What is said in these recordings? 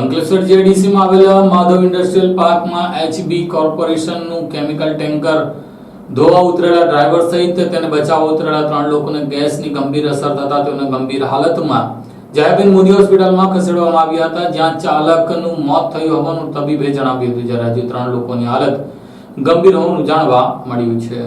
અંકલેશ્વર જેડીસીમાં આવેલા માધવ ઇન્ડસ્ટ્રીયલ પાર્કમાં એચબી કોર્પોરેશનનું કેમિકલ ટેન્કર ધોવા ઉતરેલા ડ્રાઈવર સહિત તેને બચાવવા ઉતરેલા ત્રણ લોકોને ગેસની ગંભીર અસર થતા તેઓને ગંભીર હાલતમાં જયાબેન મોદી હોસ્પિટલમાં ખસેડવામાં આવ્યા હતા, જ્યાં ચાલકનું મોત થયું હોવાનું તબીબે જણાવ્યું હતું. જ્યારે હજુ ત્રણ લોકોની હાલત ગંભીર હોવાનું જાણવા મળ્યું છે.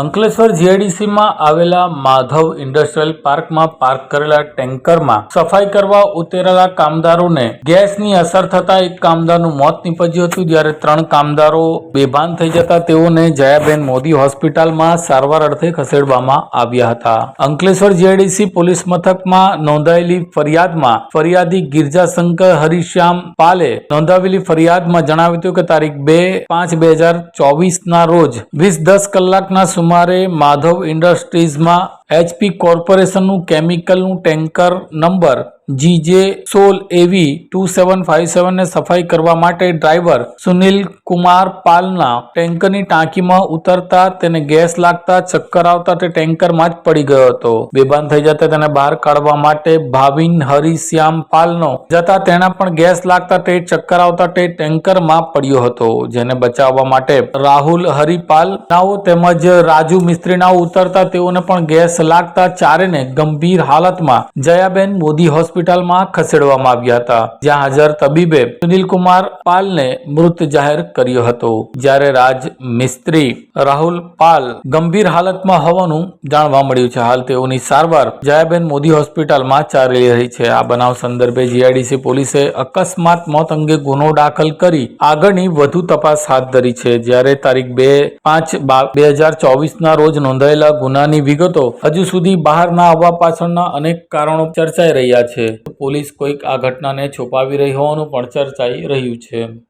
અંકલેશ્વર જીઆઈડીસીમાં આવેલા માધવ ઇન્ડસ્ટ્રીયલ પાર્કમાં પાર્ક કરેલા ટેન્કરમાં સફાઈ કરવા ઉતરેલા કામદારોને ગેસની અસર થતા એક કામદારનું મોત નીપજ્યું હતું. જ્યારે ત્રણ કામદારો બેભાન થઈ જતા તેઓને જયાબેન મોદી હોસ્પિટલમાં સારવાર અર્થે ખસેડવામાં આવ્યા હતા. અંકલેશ્વર જીઆઈડીસી પોલીસ મથકમાં નોંધાયેલી ફરિયાદમાં ફરિયાદી ગિરજાશંકર હરિશ્યામ પાલે નોંધાવેલી ફરિયાદમાં જણાવ્યું હતું કે તારીખ બે પાંચ બે હજાર ચોવીસના રોજ વીસ દસ કલાકના સુમારે માધવ ઇન્ડસ્ટ્રીઝમાં એચપી કોર્પોરેશનનું કેમિકલનું ટેન્કર નંબર જીજે સોલ એવી ટુ સેવન ફાઇવ સેવનને સફાઈ કરવા માટે ડ્રાઈવર સુનિલ કુમાર પાલના ટેન્કરની ટાંકીમાં ઉતરતા તેને ગેસ લાગતા ચક્કર આવતા તે ટેન્કરમાં જ પડી ગયો હતો. બેભાન થઈ જતા તેને બહાર કાઢવા માટે ભાવિન હરિશ્યામ પાલનો જતા તેના પણ ગેસ લાગતા તે ચક્કર આવતા તે ટેન્કરમાં પડ્યો હતો, જેને બચાવવા માટે રાહુલ હરિપાલ, નાઓ તેમજ રાજુ મિસ્ત્રી નાઓ ઉતરતા તેઓને પણ ગેસ લાગતા ચારેને ગંભીર હાલતમાં જયાબેન મોદી હોસ્પિટલમાં ખસેડવામાં આવ્યા હતા. જ્યાં હાજર તબીબે સુનિલકુમાર પાલને મૃત જાહેર કર્યો હતો. જ્યારે રાજ મિસ્ત્રી રાહુલ પાલ ગંભીર હાલતમાં હોવાનું જાણવા મળ્યું છે. હાલ તેઓની સારવાર જયાબેન મોદી હોસ્પિટલમાં ચાલી રહી છે. આ બનાવ સંદર્ભે જીઆઈડીસી પોલીસે અકસ્માત મોત અંગે ગુનો દાખલ કરી આગળની વધુ તપાસ હાથ ધરી છે. જ્યારે તારીખ બે પાંચ બે હજાર ચોવીસના રોજ નોંધાયેલા ગુનાની વિગતો હજુ સુધી બહાર ના આવવા પાછળના અનેક કારણો ચર્ચાઈ રહ્યા છે. પોલીસ કોઈક આ ઘટનાને છુપાવી રહી હોવાનું પણ ચર્ચાઈ રહ્યું છે.